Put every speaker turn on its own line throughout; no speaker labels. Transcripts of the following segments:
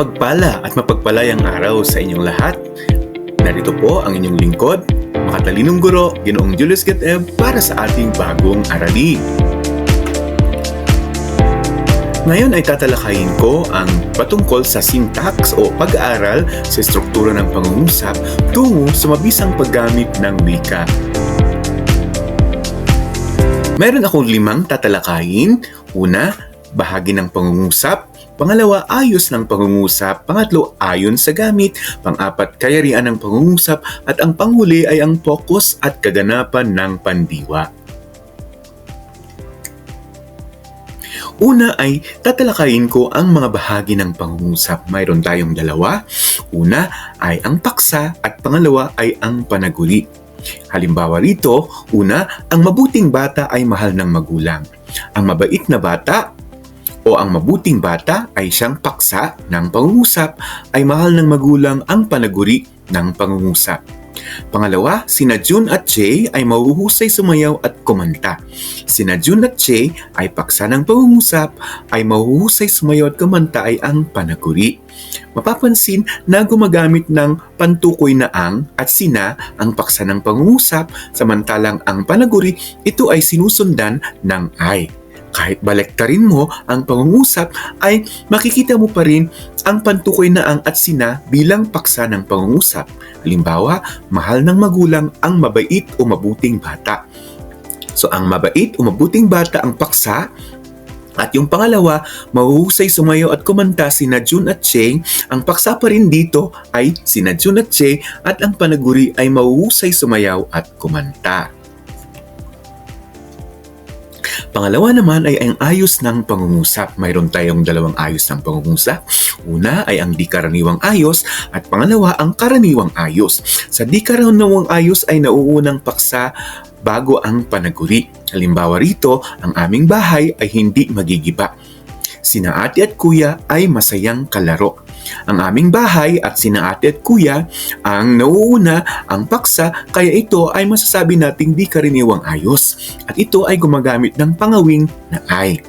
Mapagpala at mapagpalayang araw sa inyong lahat. Narito po ang inyong lingkod, makatalinong guro, Ginoong Julius Gateb para sa ating bagong aralin. Ngayon ay tatalakayin ko ang patungkol sa syntax o pag-aaral sa struktura ng pangungusap tungo sa mabisang paggamit ng wika. Meron akong limang tatalakayin. Una, bahagi ng pangungusap. Pangalawa, ayos ng pangungusap. Pangatlo, ayon sa gamit. Pang-apat, kayarian ng pangungusap. At ang panghuli ay ang focus at kaganapan ng pandiwa. Una ay tatalakayin ko ang mga bahagi ng pangungusap. Mayroon tayong dalawa. Una ay ang paksa at pangalawa ay ang panaguri. Halimbawa rito, una, ang mabuting bata ay mahal ng magulang. Ang mabait na bata o ang mabuting bata ay siyang paksa ng pangungusap ay mahal ng magulang ang panaguri ng pangungusap. Pangalawa, sina June at Jay ay mahuhusay sumayaw at kumanta. Sina June at Jay ay paksa ng pangungusap, ay mahuhusay sumayaw at kumanta ay ang panaguri. Mapapansin na gumagamit ng pantukoy na ang at sina ang paksa ng pangungusap, samantalang ang panaguri ito ay sinusundan ng ay. Kahit balektarin mo ang pangungusap ay makikita mo pa rin ang pantukoy na ang at sina bilang paksa ng pangungusap. Halimbawa, mahal ng magulang ang mabait o mabuting bata. So ang mabait o mabuting bata ang paksa at yung pangalawa, mahuhusay sumayo at kumanta sina June at Che. Ang paksa pa rin dito ay sina June at Che at ang panaguri ay mahuhusay sumayaw at kumanta. Pangalawa naman ay ang ayos ng pangungusap. Mayroon tayong dalawang ayos ng pangungusap. Una ay ang di karaniwang ayos at pangalawa ang karaniwang ayos. Sa di karaniwang ayos ay nauunang paksa bago ang panaguri. Halimbawa rito, ang aming bahay ay hindi magigiba. Sina ate at kuya ay masayang kalaro. Ang aming bahay at sina ate at kuya ang nauuna ang paksa kaya ito ay masasabi nating di karaniwang ayos at ito ay gumagamit ng pangawing na ay.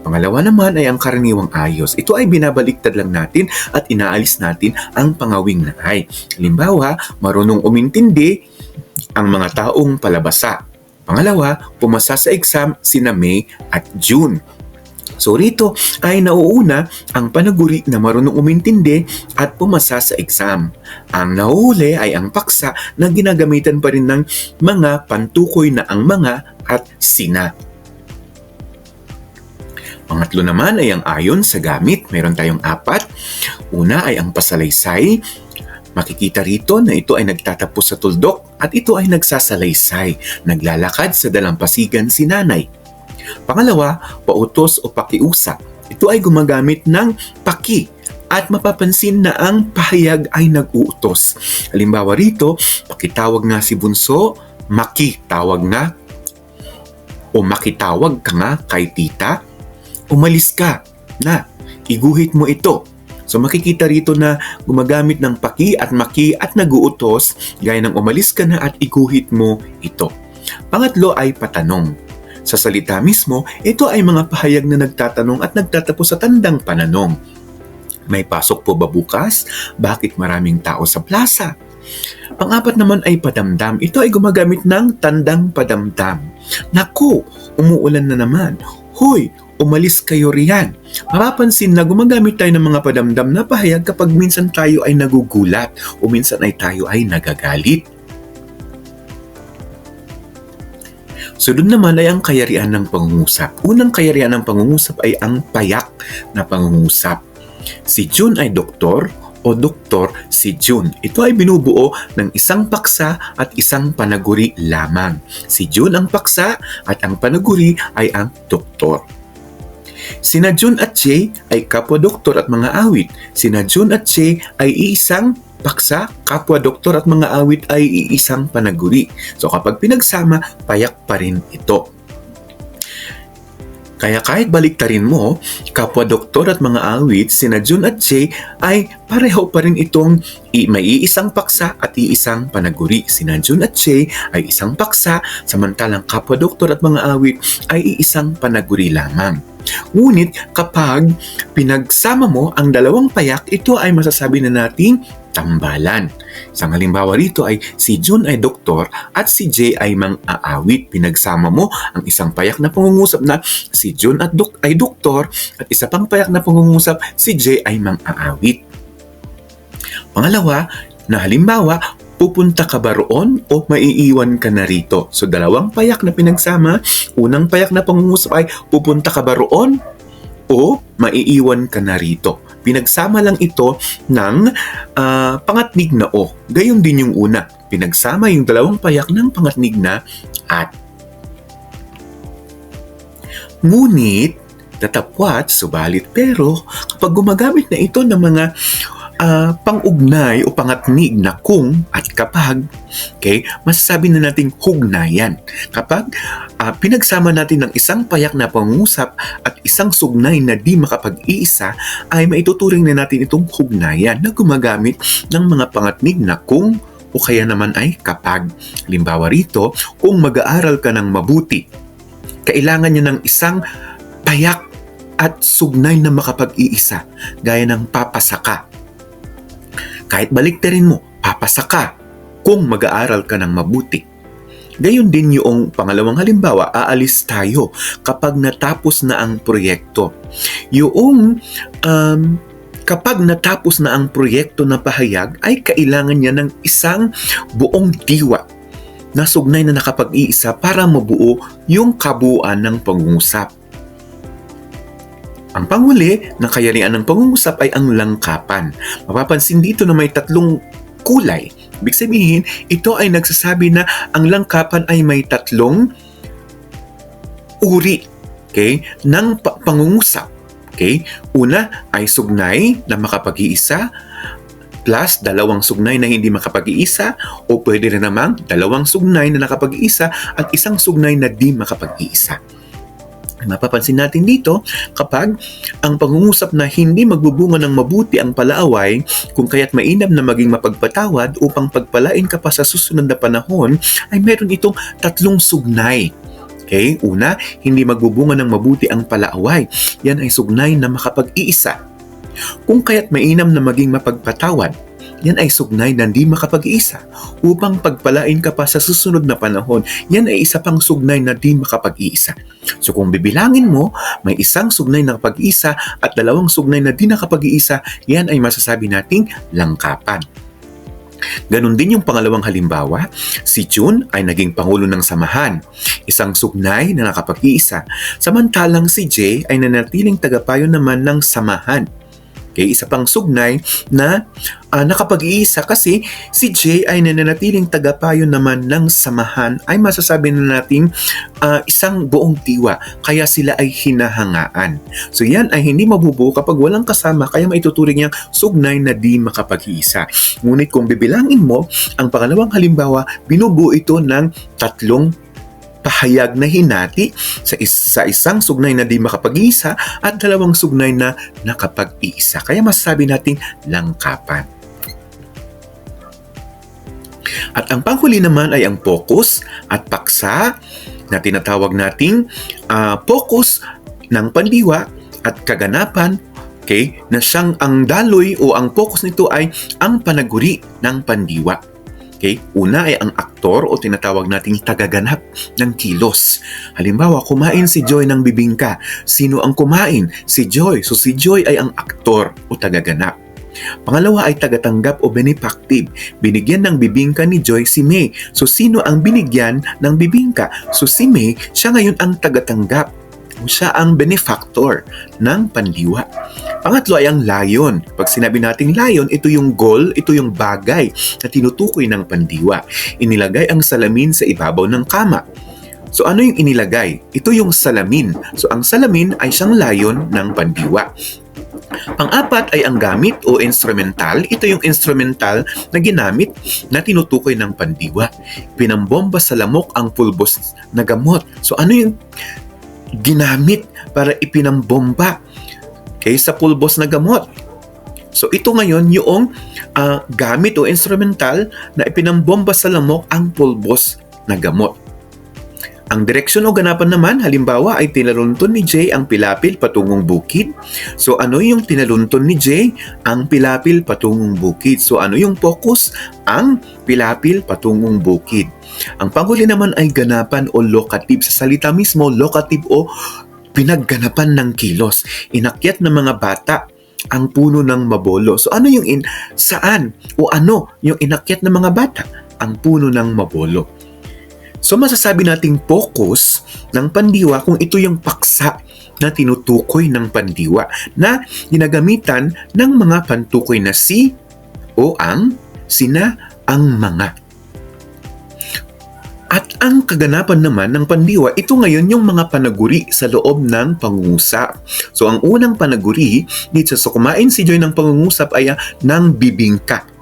Pangalawa naman ay ang karaniwang ayos. Ito ay binabaliktad lang natin at inaalis natin ang pangawing na ay. Halimbawa, marunong umintindi ang mga taong palabasa. Pangalawa, pumasa sa exam sina May at June. So rito ay nauuna ang panaguri na marunong umintindi at pumasa sa exam. Ang nauuli ay ang paksa na ginagamitan pa rin ng mga pantukoy na ang mga at sina. Pangatlo naman ay ang ayon sa gamit. Meron tayong apat. Una ay ang pasalaysay. Makikita rito na ito ay nagtatapos sa tuldok at ito ay nagsasalaysay. Naglalakad sa dalampasigan si nanay. Pangalawa, pautos o pakiusap. Ito ay gumagamit ng paki at mapapansin na ang pahayag ay nag-uutos. Halimbawa rito, pakitawag nga si Bunso, makitawag nga o makitawag ka nga kay tita, umalis ka na, iguhit mo ito. So makikita rito na gumagamit ng paki at maki at naguutos gaya ng umalis ka na at iguhit mo ito. Pangatlo ay patanong. Sa salita mismo, ito ay mga pahayag na nagtatanong at nagtatapos sa tandang pananong. May pasok po ba bukas? Bakit maraming tao sa plaza? Pangapat naman ay padamdam. Ito ay gumagamit ng tandang padamdam. Naku, umuulan na naman. Hoy, umalis kayo riyan. Mapapansin na gumagamit tayo ng mga padamdam na pahayag kapag minsan tayo ay nagugulat o minsan ay tayo ay nagagalit. Sunod naman ay ang kayarian ng pangungusap. Unang kayarian ng pangungusap ay ang payak na pangungusap. Si June ay doktor o doktor si June. Ito ay binubuo ng isang paksa at isang panaguri lamang. Si June ang paksa at ang panaguri ay ang doktor. Sina June at Che ay kapwa-doktor at mga awit. Sina June at Che ay isang paksa, kapwa-doktor at mga awit ay iisang panaguri. So kapag pinagsama, payak pa rin ito. Kaya kahit baliktarin mo, kapwa-doktor at mga awit, sina June at Jay ay pareho pa rin itong may iisang paksa at iisang panaguri. Sina June at Jay ay isang paksa, samantalang kapwa-doktor at mga awit ay iisang panaguri lamang. Ngunit kapag pinagsama mo ang dalawang payak, ito ay masasabi na nating tambalan. Isang halimbawa rito ay si Jun ay doktor at si Jay ay mang-aawit. Pinagsama mo ang isang payak na pangungusap na si Jun at dok ay doktor at isa pang payak na pangungusap si Jay ay mang-aawit. Pangalawa, na halimbawa, pupunta ka ba roon o maiiwan ka na rito? So dalawang payak na pinagsama, unang payak na pangungusap ay pupunta ka ba roon o maiiwan ka na rito. Pinagsama lang ito ng ah, pangatnig na o. Gayon din yung una. Pinagsama yung dalawang payak ng pangatnig na at. Ngunit, tatapwat, subalit pero kapag gumagamit na ito ng mga ah, pang-ugnay o pangatnig na kung at kapag, okay, masasabi na nating hugnayan. Kapag ah, pinagsama natin ng isang payak na pangungusap at isang sugnay na di makapag-iisa, ay maituturing na natin itong hugnayan na gumagamit ng mga pangatnig na kung o kaya naman ay kapag. Halimbawa rito, kung mag-aaral ka ng mabuti, kailangan niya ng isang payak at sugnay na makapag-iisa, gaya ng papasa ka. Kahit baliktarin mo, papasa ka kung mag-aaral ka ng mabuti. Gayon din yung pangalawang halimbawa, aalis tayo kapag natapos na ang proyekto. Yung um, kapag natapos na ang proyekto na pahayag ay kailangan niya ng isang buong diwa na sugnay na nakapag-iisa para mabuo yung kabuuan ng pangungusap. Ang panghuli ng kayarian ng pangungusap ay ang langkapan. Mapapansin dito na may tatlong kulay. Ibig sabihin, ito ay nagsasabi na ang langkapan ay may tatlong uri okay, ng pa- pangungusap. Okay? Una ay sugnay na makapag-iisa plus dalawang sugnay na hindi makapag-iisa o pwede rin namang dalawang sugnay na nakapag-iisa at isang sugnay na di makapag-iisa. Mapapansin natin dito kapag ang pangungusap na hindi magbubunga ng mabuti ang palaaway kung kaya't mainam na maging mapagpatawad upang pagpalain ka pa sa susunod na panahon ay meron itong tatlong sugnay. Okay? Una, hindi magbubunga ng mabuti ang palaaway. Yan ay sugnay na makapag-iisa. Kung kaya't mainam na maging mapagpatawad, yan ay sugnay na hindi makapag-iisa upang pagpalain ka pa sa susunod na panahon. Yan ay isa pang sugnay na di makapag-iisa. So kung bibilangin mo, may isang sugnay na kapag-iisa at dalawang sugnay na di nakapag-iisa, yan ay masasabi nating langkapan. Ganon din yung pangalawang halimbawa, si June ay naging pangulo ng samahan, isang sugnay na nakapag-iisa, samantalang si Jay ay nanatiling tagapayo naman ng samahan. Okay, isa pang sugnay na ah, nakapag-iisa kasi si Jay ay nananatiling tagapayo naman ng samahan ay masasabi na natin ah, isang buong tiwa kaya sila ay hinahangaan. So yan ay hindi mabubuo kapag walang kasama kaya maituturing niyang sugnay na di makapag-iisa. Ngunit kung bibilangin mo, ang pangalawang halimbawa, binubuo ito ng tatlong pahayag na hinati sa, is- sa isang sugnay na di makapag-iisa at dalawang sugnay na nakapag-iisa. Kaya masasabi nating langkapan. At ang panghuli naman ay ang focus at paksa na tinatawag nating ah, focus ng pandiwa at kaganapan okay, na siyang ang daloy o ang focus nito ay ang panaguri ng pandiwa. Okay? Una ay ang aktor o tinatawag nating tagaganap ng kilos. Halimbawa, kumain si Joy ng bibingka. Sino ang kumain? Si Joy. So si Joy ay ang aktor o tagaganap. Pangalawa ay tagatanggap o benefactive. Binigyan ng bibingka ni Joy si May. So sino ang binigyan ng bibingka? So si May, siya ngayon ang tagatanggap. O siya ang benefactor ng pandiwa. Pangatlo ay ang layon. Pag sinabi nating layon, ito yung goal, ito yung bagay na tinutukoy ng pandiwa. Inilagay ang salamin sa ibabaw ng kama. So ano yung inilagay? Ito yung salamin. So ang salamin ay siyang layon ng pandiwa. Pang-apat ay ang gamit o instrumental. Ito yung instrumental na ginamit na tinutukoy ng pandiwa. Pinambomba sa lamok ang pulbos na gamot. So ano yung ginamit para ipinambomba okay, sa pulbos na gamot? So ito ngayon yung ah, gamit o instrumental na ipinambomba sa lamok ang pulbos na gamot. Ang direksyon o ganapan naman, halimbawa ay tinalunton ni Jay ang pilapil patungong bukid. So ano yung tinalunton ni Jay? Ang pilapil patungong bukid. So ano yung focus? Ang pilapil patungong bukid. Ang panghuli naman ay ganapan o locative. Sa salita mismo, locative o pinagganapan ng kilos. Inakyat ng mga bata ang puno ng mabolo. So ano yung in, saan o ano yung inakyat ng mga bata? Ang puno ng mabolo. So masasabi nating focus ng pandiwa kung ito yung paksa na tinutukoy ng pandiwa na ginagamitan ng mga pantukoy na si o ang, sina, ang mga. At ang kaganapan naman ng pandiwa, ito ngayon yung mga panaguri sa loob ng pangungusap. So ang unang panaguri dito sa kumain si Joy ng pangungusap ay ah, ng bibingka.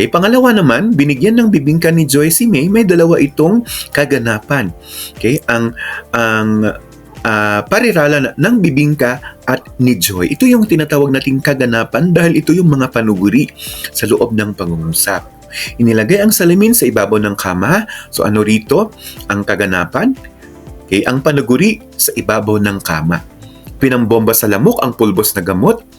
Okay, pangalawa naman, binigyan ng bibingka ni Joy si May, may dalawa itong kaganapan. Okay, ang ang ah, parirala ng bibingka at ni Joy. Ito yung tinatawag nating kaganapan dahil ito yung mga panuguri sa loob ng pangungusap. Inilagay ang salamin sa ibabaw ng kama. So ano rito? Ang kaganapan. Okay, ang panuguri sa ibabaw ng kama. Pinambomba sa lamok ang pulbos na gamot.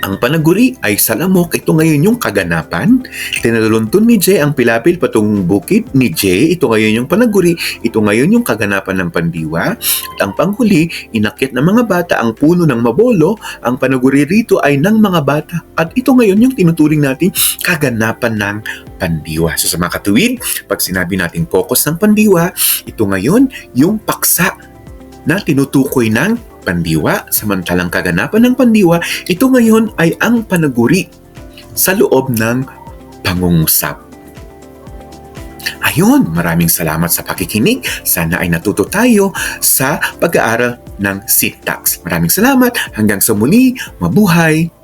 Ang panaguri ay sa lamok, ito ngayon yung kaganapan. Tinaluluntun ni Jay ang pilapil patungong bukid ni Jay, ito ngayon yung panaguri, ito ngayon yung kaganapan ng pandiwa. At ang panghuli, inakyat ng mga bata ang puno ng mabolo, ang panaguri rito ay ng mga bata. At ito ngayon yung tinuturing natin kaganapan ng pandiwa. So sa mga katuwid, pag sinabi natin focus ng pandiwa, ito ngayon yung paksa na tinutukoy ng pandiwa, samantalang kaganapan ng pandiwa, ito ngayon ay ang panaguri sa loob ng pangungusap. Ayun, maraming salamat sa pakikinig. Sana ay natuto tayo sa pag-aaral ng syntax. Maraming salamat. Hanggang sa muli, mabuhay!